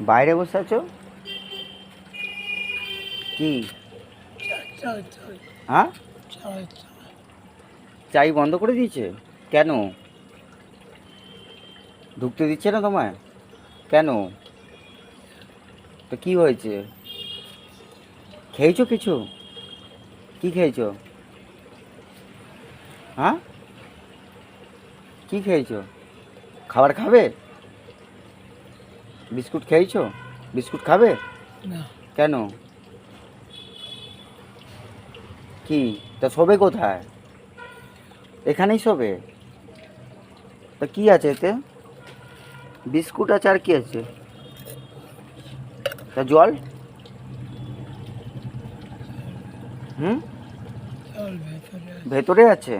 বাইরে বসে আছো? কি? হ্যাঁ? চাই বন্ধ করে দিয়েছে? কেন? ঢুকতে দিচ্ছে না তোমায়? কেন? তো কি হয়েছে? খেয়েছো কিছু? কি খেয়েছো? হ্যাঁ? কি খেয়েছো? খাবার খাবে? বিস্কুট খেয়েছো? বিস্কুট খাবে? না। কেন? কি? তা শোবে কোথায়? এখানেই শোবে? তা কি আছে এতে? বিস্কুট আছে আর কি আছে? তা জল? হুম? ভেতরে আছে।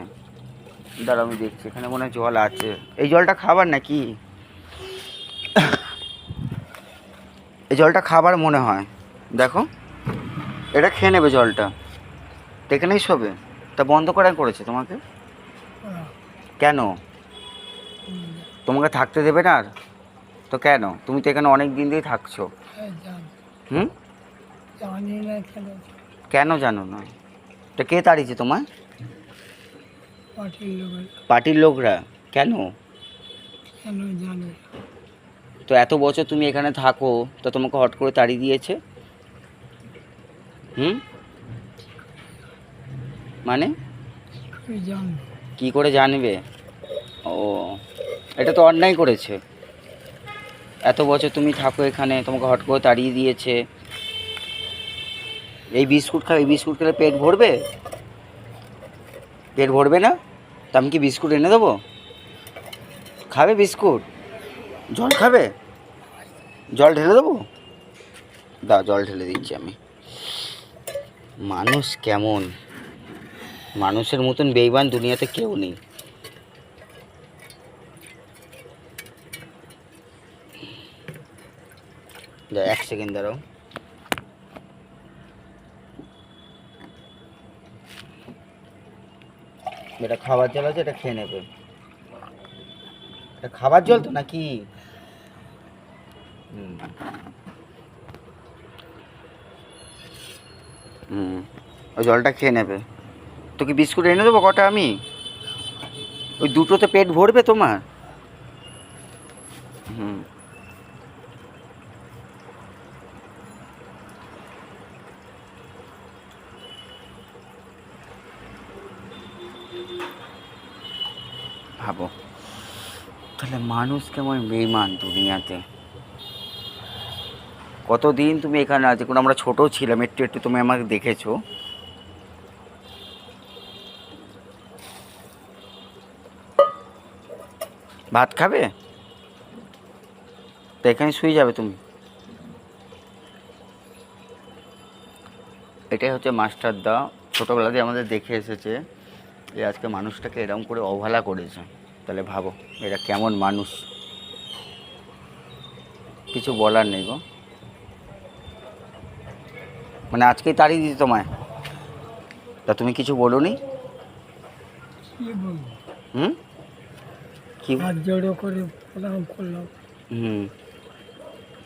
দাঁড়া আমি দেখছি এখানে মনে হয় জল আছে। এই জলটা খাবার নাকি? এই জলটা খাবার মনে হয়। দেখো এটা খেয়ে নেবে জলটা। তো এখানেই শোবে তা বন্ধ করা করেছে তোমাকে। কেন? তোমাকে থাকতে দেবে না আর? তো কেন? তুমি তো এখানে অনেক দিন দিয়েই থাকছো। হুম? কেন। জানো না? তো কে তাড়িয়েছে তোমায়? পার্টির লোকরা। কেন? কেন জানি তো এত বছর তুমি এখানে থাকো তো তোমাকে হট করে তাড়িয়ে দিয়েছে? হুম? মানে? কি করে জানবে? ও এটা তো অন্যায় করেছে। এত বছর তুমি থাকো এখানে তোমাকে হট করে তাড়িয়ে দিয়েছে। এই বিস্কুট খাবে এই বিস্কুট খেলে পেট ভরবে? পেট ভরবে না? তা আমি কি বিস্কুট এনে দেবো? খাবে বিস্কুট? জল খাবে? জল ঢেলে দেবো? দাও জল ঢেলে দিচ্ছি আমি। মানুষ কেমন? মানুষের মতন বেইমান দুনিয়াতে কেউ নেই। দা, এক সেকেন্ড দাঁড়াও। এটা খাবার জল আছে এটা খেয়ে নেবে। খাবার জল তো নাকি? হুম, ওই জলটা খেয়ে নেবে। তো কি বিস্কুট এনে দেবো কটা আমি? ওই দুটোতে পেট ভরবে তোমার? হুম। ভাবো। তাহলে মানুষ কেমন বেইমান দুনিয়াতে? কতদিন তুমি এখানে আছো? কোনো আমরা ছোট ছিলাম, একটু একটু তুমি আমাকে দেখেছ। ভাত খাবে? তো এখানে শুয়ে যাবে তুমি। এটাই হচ্ছে মাস্টার দা ছোটোবেলা দিয়ে আমাদের দেখে এসেছে যে আজকে মানুষটাকে এরকম করে অবহেলা করেছে। তাহলে ভাবো এরা কেমন মানুষ? কিছু বলার নেই গো। মানে আজকেই তাড়িয়ে দিতে তোমায়। তা তুমি কিছু বলো নি হুম? কি? জড়ো করে প্রণাম করলাম। হুম।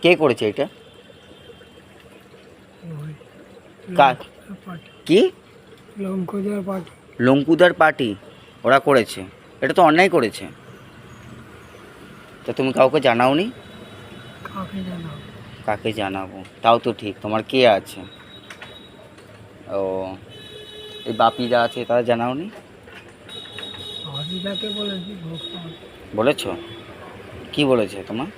কে করেছে এটা? কার? কি? লঙ্কদের পার্টি। লঙ্কুদার পার্টি? ওরা করেছে। এটা তো অন্যায় করেছে। তা তুমি কাউকে জানাওনি? কাকে জানাব কাকে জানাব? তাও তো ঠিক তোমার কে আছে? ও এই বাপিরা আছে তারা জানাওনি? বলেছি কি বলেছে তোমার?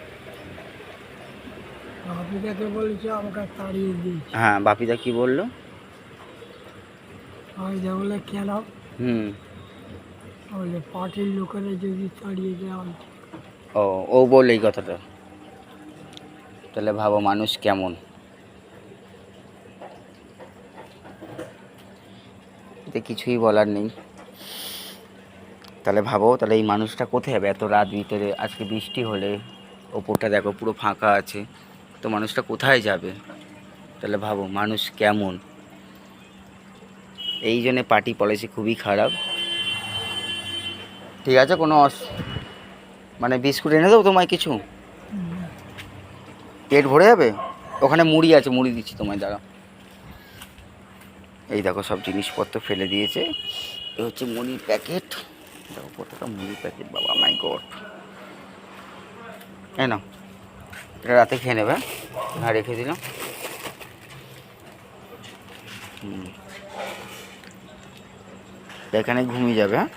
হরিদাকে বলেছি আমাকে তাড়িয়ে দিয়েছে। হ্যাঁ বাপিদা কি বলল? কেন? হুম। বলে পার্টির লোকেরা যদি দেওয়া ও ও বললে এই কথাটা। তাহলে ভাবো মানুষ কেমন। এতে কিছুই বলার নেই। তাহলে ভাবো, তাহলে এই মানুষটা কোথায় যাবে এত রাত ভিতরে, আজকে বৃষ্টি হলে, ওপরটা দেখো পুরো ফাঁকা আছে, তো মানুষটা কোথায় যাবে? তাহলে ভাবো মানুষ কেমন। এই জন্যে পার্টি পলিসি খুবই খারাপ। ঠিক আছে, কোনো মানে বিস্কুট এনে দেবো তোমায় কিছু? পেট ভরে যাবে? ওখানে মুড়ি আছে, মুড়ি দিচ্ছি তোমায় দাঁড়া এই দেখো, সব জিনিসপত্র ফেলে দিয়েছে। এ হচ্ছে মুড়ির প্যাকেট। দেখো, কতটা মুড়ির প্যাকেট, বাবা মাই গড এই না এটা রাতে খেয়ে নেবে হ্যাঁ? হ্যাঁ রেখে দিলাম। এখানে ঘুমিয়ে যাবে হ্যাঁ?